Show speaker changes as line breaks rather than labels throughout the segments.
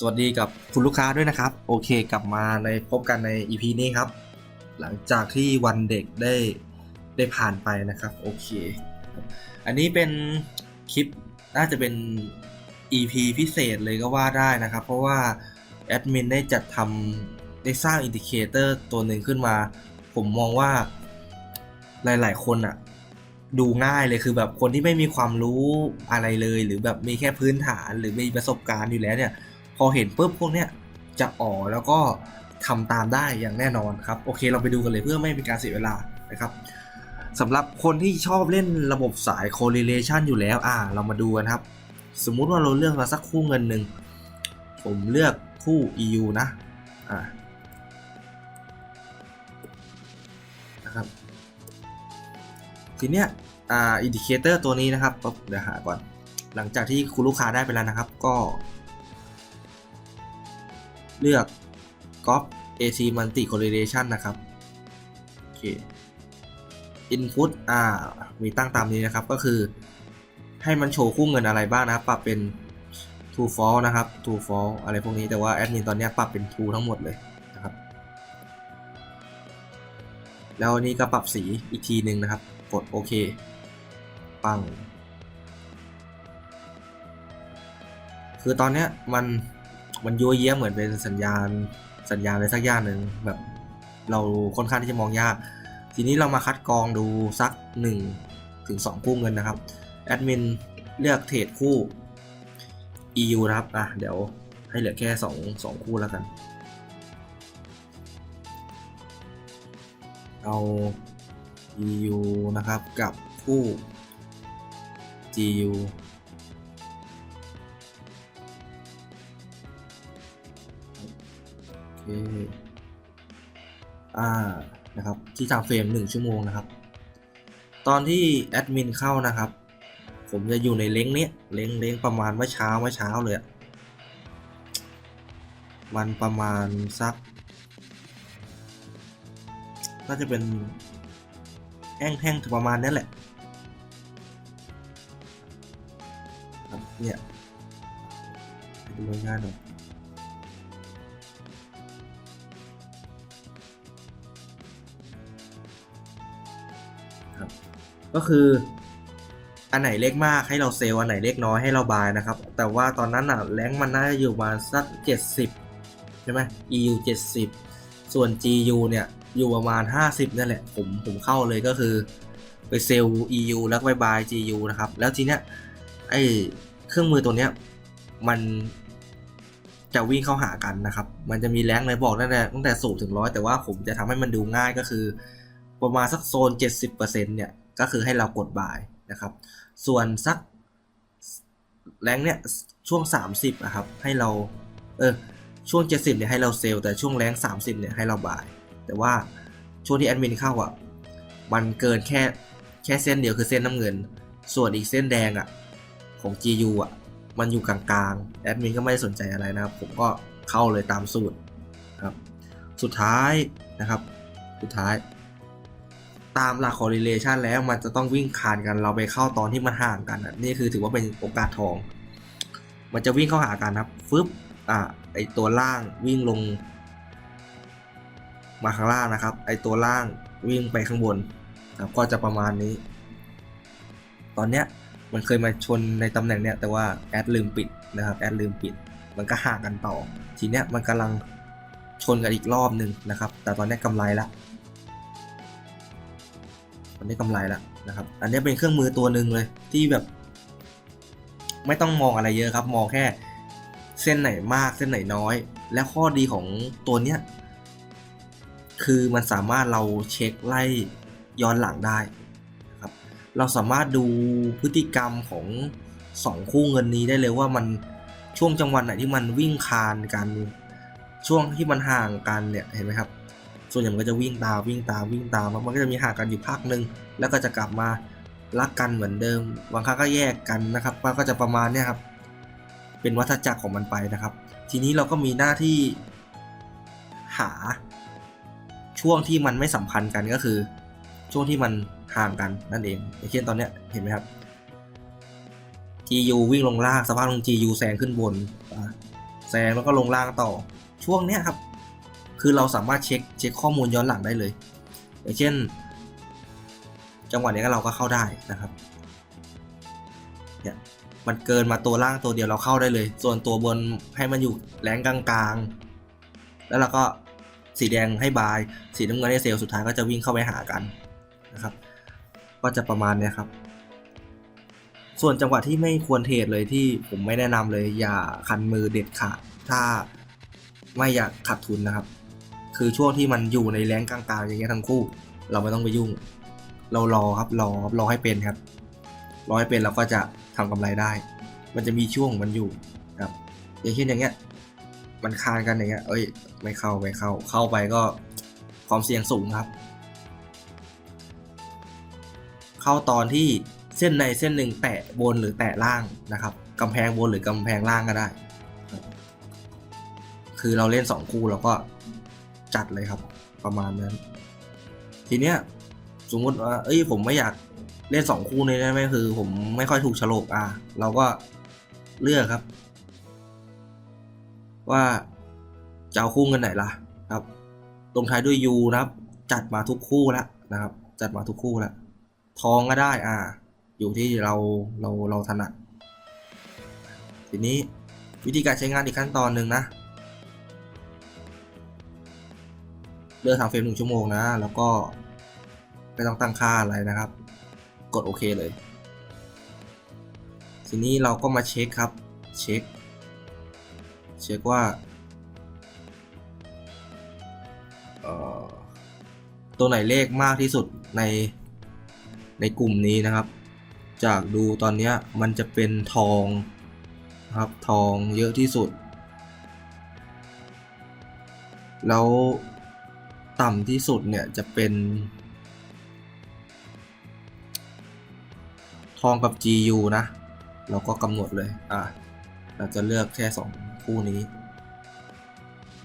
สวัสดีกับคุณลูกค้าด้วยนะครับ โอเคกลับมาในพบกันใน EP นี้ครับ หลังจากที่วันเด็กได้ได้ผ่านไปนะครับ โอเค อันนี้เป็นคลิปน่าจะเป็น EP พิเศษเลยก็ว่าได้นะครับ เพราะว่าแอดมินได้จัดทำได้สร้างอินดิเคเตอร์ตัวหนึ่งขึ้นมา ผมมองว่าหลาย ๆ คนอะดูง่ายเลยคือแบบคนที่ไม่มีความรู้อะไรเลย หรือแบบมีแค่พื้นฐานหรือมีประสบการณ์อยู่แล้วเนี่ย พอเห็นปุ๊บพวกเนี้ยจะอ๋อแล้วก็ทำตามได้อย่างแน่นอนครับโอเคเราไปดูกันเลยเพื่อไม่เป็นการเสียเวลานะครับสำหรับคนที่ชอบเล่นระบบสาย correlation อยู่แล้วอ่าเรามาดูกันครับ สมมุติว่าเราเลือกมาสักคู่เงินหนึ่งผมเลือกคู่ EU นะอ่านะครับทีเนี้ยอ่าอินดิเคเตอร์ตัวนี้นะครับปุ๊บเดี๋ยวหาก่อน หลังจากที่คุณลูกค้าได้ไปแล้วนะครับ ก็ เลือก Gop AC Multi Correlation นะครับ โอเค Input อ่า มีตั้งตามนี้นะครับ ก็คือ ให้มันโชว์คู่เงินอะไรบ้างนะครับ ปรับเป็น True False นะครับ True False อะไรพวกนี้ แต่ว่าแอดมินตอนเนี้ยปรับเป็น True ทั้งหมดเลยนะครับ แล้วอันนี้ก็ปรับสีอีกทีหนึ่งนะครับ กดโอเค ปัง คือตอนเนี้ยมัน มันยัวเยี้ยเหมือนเป็นสัญญาณสัญญาณอะไรสักอย่างหนึ่งแบบเราค่อนข้างที่จะมองยาก ทีนี้เรามาคัดกรองดูสัก1ถึง2คู่เงินนะครับแอดมินเลือกเทรดคู่ EU นะครับอะเดี๋ยวให้เหลือแค่2 2คู่แล้วกัน เอา EU นะครับกับคู่ GU อเคอ่านะครับที่ทางเฟรม1ชั่วโมงนะครับ ตอนที่แอดมินเข้านะครับ ผมจะอยู่ในเล้งเนี้ยเล้งเล้งประมาณเมื่อเช้าเมื่อเช้าเลยอะมันประมาณสักน่าจะเป็นแห้งๆประมาณนี้แหละเนี่ยดูง่ายหน่อย ก็คืออันไหนเล็กมากให้เราเซลล์อันไหนเล็กน้อยให้เราบายนะครับ แต่ว่าตอนนั้นอะแรงมันน่าจะอยู่ประมาณสัก70ใช่ไหม EU 70ส่วน GU เนี่ยอยู่ประมาณ 50นั่นแหละผมผมเข้าเลยก็คือ ไปเซลล์ EU แล้วไปบาย GU นะครับ แล้วทีเนี้ยไอเครื่องมือตัวเนี้ยมันจะวิ่งเข้าหากันนะครับ มันจะมีแรงเลยบอกตั้งแต่ตั้งแต่ศูนย์ถึงร้อยแต่ว่าผมจะทำให้มันดูง่ายก็คือ ประมาณสักโซน 70%เนี่ยก็คือให้เรากดบายนะครับ ส่วนสักแรงเนี่ยช่วง 30นะครับให้เราเออช่วง 70เนี่ยให้เราเซลล์แต่ช่วงแรง 30เนี่ยให้เราบาย แต่ว่าช่วงที่แอดมินเข้าอะมันเกินแค่แค่เส้นเดียวคือเส้นน้ำเงิน ส่วนอีกเส้นแดงอะของ GU อะมันอยู่กลางๆแอดมินก็ไม่ได้สนใจอะไรนะครับ ผมก็เข้าเลยตามสูตรครับสุดท้ายนะครับ สุดท้าย ตามหลัก correlation แล้วมันจะต้องวิ่งคานกันเราไปเข้าตอนที่มันห่างกันนี่คือถือว่าเป็นโอกาสทอง มันจะวิ่งเข้าหากันครับฟึบอะไอตัวล่างวิ่งลง มาข้างล่างนะครับ ไอตัวล่างวิ่งไปข้างบนครับก็จะประมาณนี้ ตอนเนี้ยมันเคยมาชนในตำแหน่งเนี้ยแต่ว่าแอดลืมปิดนะครับแอดลืมปิด มันก็ห่างกันต่อ ทีเนี้ยมันกำลังชนกันอีกรอบหนึ่งนะครับ แต่ตอนเนี้ยกำไรละ ตอนนี้กำไรแล้วนะครับ อันนี้เป็นเครื่องมือตัวหนึ่งเลยที่แบบ ไม่ต้องมองอะไรเยอะครับ มองแค่เส้นไหนมากเส้นไหนน้อย และข้อดีของตัวเนี้ยคือมันสามารถเราเช็คไล่ย้อนหลังได้นะครับ เราสามารถดูพฤติกรรมของสองคู่เงินนี้ได้เลยว่ามันช่วงจังหวะไหนที่มันวิ่งคานกัน ช่วงที่มันห่างกันเนี่ยเห็นไหมครับ ส่วนใหญ่มันก็จะวิ่งตามวิ่งตามวิ่งตามมันก็จะมีห่างกันอยู่พักหนึ่งแล้วก็จะกลับมารักกันเหมือนเดิม บางครั้งก็แยกกันนะครับมันก็จะประมาณเนี้ยครับเป็นวัฏจักรของมันไปนะครับ ทีนี้เราก็มีหน้าที่หาช่วงที่มันไม่สัมพันธ์กันก็คือ ช่วงที่มันห่างกันนั่นเองอย่างเช่นตอนเนี้ยเห็นไหมครับ GU วิ่งลงล่างสภาพลง GU แซงขึ้นบนแซงแล้วก็ลงล่างต่อช่วงเนี้ยครับ คือเราสามารถเช็คเช็คข้อมูลย้อนหลังได้เลย อย่างเช่น จังหวะนี้ก็เราก็เข้าได้นะครับเนี่ยมันเกินมาตัวล่างตัวเดียวเราเข้าได้เลย ส่วนตัวบนให้มันอยู่แรงกลางๆ แล้วเราก็สีแดงให้บาย สีน้ำเงินให้เซลล์สุดท้ายก็จะวิ่งเข้าไปหากันนะครับ ก็จะประมาณเนี้ยครับ ส่วนจังหวะที่ไม่ควรเทรดเลยที่ผมไม่แนะนำเลยอย่าคันมือเด็ดขาดถ้าไม่อยากขาดทุนนะครับ คือช่วงที่มันอยู่ในแรงกลางๆอย่างเงี้ยทั้งคู่ เราไม่ต้องไปยุ่ง เรารอครับรอครับรอให้เป็นครับรอให้เป็นเราก็จะทำกำไรได้ มันจะมีช่วงมันอยู่ครับ อย่างเช่นอย่างเงี้ย มันคานกันอย่างเงี้ย เอ้ย ไม่เข้าไม่เข้า เข้าไปก็ความเสี่ยงสูงครับ เข้าตอนที่เส้นในเส้นหนึ่งแตะบนหรือแตะล่างนะครับกำแพงบนหรือกำแพงล่างก็ได้ คือเราเล่นสองคู่เราก็ จัดเลยครับ ประมาณนั้น ทีเนี้ยสมมติว่าเอ้ยผมไม่อยากเล่นสองคู่นี้ได้ไหมคือ ผมไม่ค่อยถูกโฉลกอะเราก็เลือกครับ ว่าจะเอาคู่เงินไหนล่ะครับลงท้ายด้วย U นะครับ จัดมาทุกคู่แล้วนะครับ จัดมาทุกคู่แล้วทองก็ได้อ่า อยู่ที่เราเราเราถนัดทีนี้วิธีการใช้งานอีกขั้นตอนหนึ่งนะ ลือกทางเฟรมหนึ่งชั่วโมงนะ แล้วก็ไม่ต้องตั้งค่าอะไรนะครับ กดโอเคเลย ทีนี้เราก็มาเช็คครับ เช็ค เช็คว่าตัวไหนเลขมากที่สุดในในกลุ่มนี้นะครับ จากดูตอนนี้มันจะเป็นทองนะครับทองเยอะที่สุด แล้ว ต่ำที่สุดเนี่ยจะเป็น ทองกับ GU นะ เราก็กำหนดเลย อะ เราจะเลือกแค่ 2 คู่นี้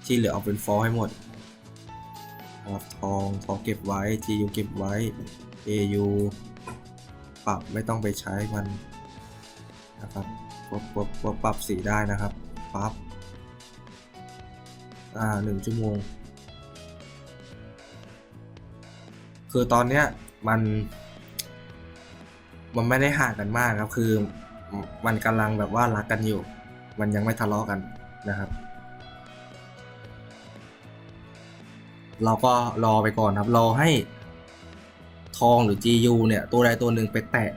ที่เหลือเอาเป็นฟอให้หมดนะครับทองทองเก็บไว้ GU เก็บไว้ AU ปรับไม่ต้องไปใช้มันนะครับปรับปรับปรับปรับสีได้นะครับปั๊บอ่าหนึ่งชั่วโมง คือตอนเนี้ยมัน มันไม่ได้ห่างกันมากครับ คือมันกำลังแบบว่ารักกันอยู่ มันยังไม่ทะเลาะกันนะครับ เราก็รอไปก่อนครับ รอให้ทองหรือ GU เนี่ย ตัวใดตัวหนึ่งไปแตะ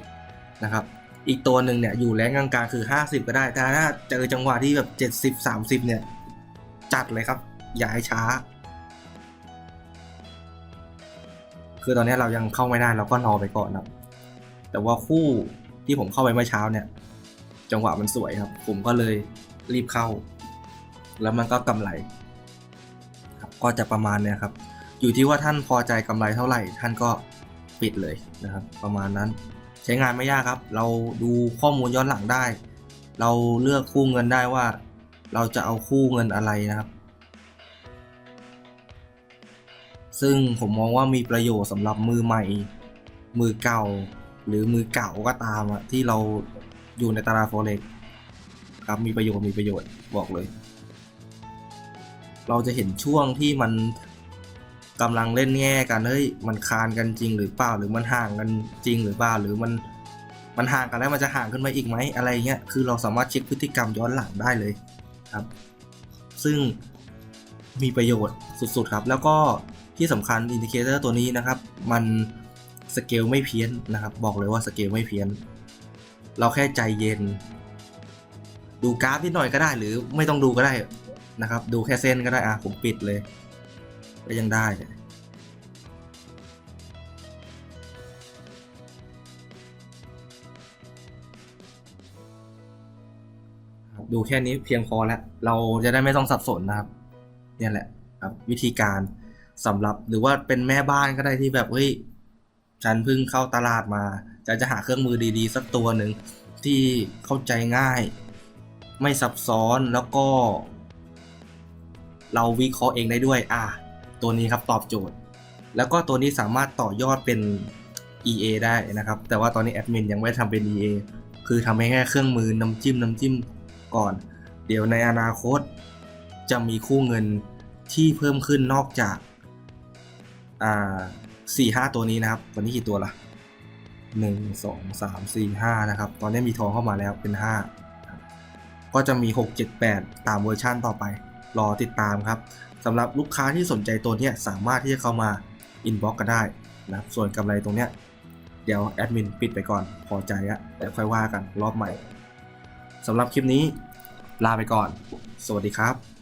70 นะครับ อีกตัวหนึ่งเนี่ย อยู่แรงกลางๆคือ 50 ก็ได้แต่ถ้าเจอจังหวะที่แบบ 70 30 เนี่ย จัดเลยครับ อย่าให้ช้า คือตอนนี้เรายังเข้าไม่ได้เราก็รอไปก่อนครับ แต่ว่าคู่ที่ผมเข้าไปเมื่อเช้าเนี่ย จังหวะมันสวยครับ ผมก็เลยรีบเข้า แล้วมันก็กำไรครับก็จะประมาณเนี้ยครับ อยู่ที่ว่าท่านพอใจกำไรเท่าไหร่ ท่านก็ปิดเลยนะครับ ประมาณนั้น ใช้งานไม่ยากครับ เราดูข้อมูลย้อนหลังได้ เราเลือกคู่เงินได้ว่า เราจะเอาคู่เงินอะไรนะครับ ซึ่งผมมองว่ามีประโยชน์สำหรับมือใหม่ มือเก่า หรือมือเก่าก็ตามอะที่เราอยู่ในตลาดโฟเร็กครับมีประโยชน์มีประโยชน์บอกเลย เราจะเห็นช่วงที่มันกำลังเล่นแง่กันเฮ้ยมันคานกันจริงหรือเปล่าหรือมันห่างกันจริงหรือเปล่าหรือมันมันห่างกันแล้วมันจะห่างขึ้นมาอีกไหมอะไรเงี้ยคือเราสามารถเช็คพฤติกรรมย้อนหลังได้เลยครับ ซึ่งมีประโยชน์สุดๆครับ แล้วก็ ที่สำคัญอินดิเคเตอร์ตัวนี้นะครับ มันสเกลไม่เพี้ยนนะครับ บอกเลยว่าสเกลไม่เพี้ยน เราแค่ใจเย็น ดูกราฟนิดหน่อยก็ได้ หรือไม่ต้องดูก็ได้นะครับ ดูแค่เส้นก็ได้อะผมปิดเลย ก็ยังได้ดูแค่นี้เพียงพอแล้ว เราจะได้ไม่ต้องสับสนนะครับ เนี่ยแหละครับวิธีการ สำหรับหรือว่าเป็นแม่บ้านก็ได้ที่แบบเฮ้ยฉันเพิ่งเข้าตลาดมา จะจะหาเครื่องมือดีๆ สักตัวหนึ่งที่เข้าใจง่าย ไม่ซับซ้อนแล้วก็ เราวิเคราะห์เองได้ด้วย อะตัวนี้ครับตอบโจทย์ แล้วก็ตัวนี้สามารถต่อยอดเป็น EA ได้นะครับ แต่ว่าตอนนี้แอดมินยังไม่ทำเป็น EA คือทำให้แค่เครื่องมือน้ำจิ้มน้ำจิ้มก่อน เดี๋ยวในอนาคตจะมีคู่เงินที่เพิ่มขึ้นนอกจาก อ่าสี่ห้าตัวนี้นะครับ ตอนนี้กี่ตัวละหนึ่งสองสามสี่ห้านะครับ ตอนนี้มีทองเข้ามาแล้วเป็นห้าก็จะมีหกเจ็ดแปดตามเวอร์ชั่นต่อไป รอติดตามครับสำหรับลูกค้าที่สนใจตัวนี้สามารถที่จะเข้ามาอินบ็อกกันได้นะครับส่วนกำไรตรงเนี้ยเดี๋ยวแอดมินปิดไปก่อนพอใจอะเดี๋ยวค่อยว่ากันรอบใหม่สำหรับคลิปนี้ลาไปก่อน สวัสดีครับ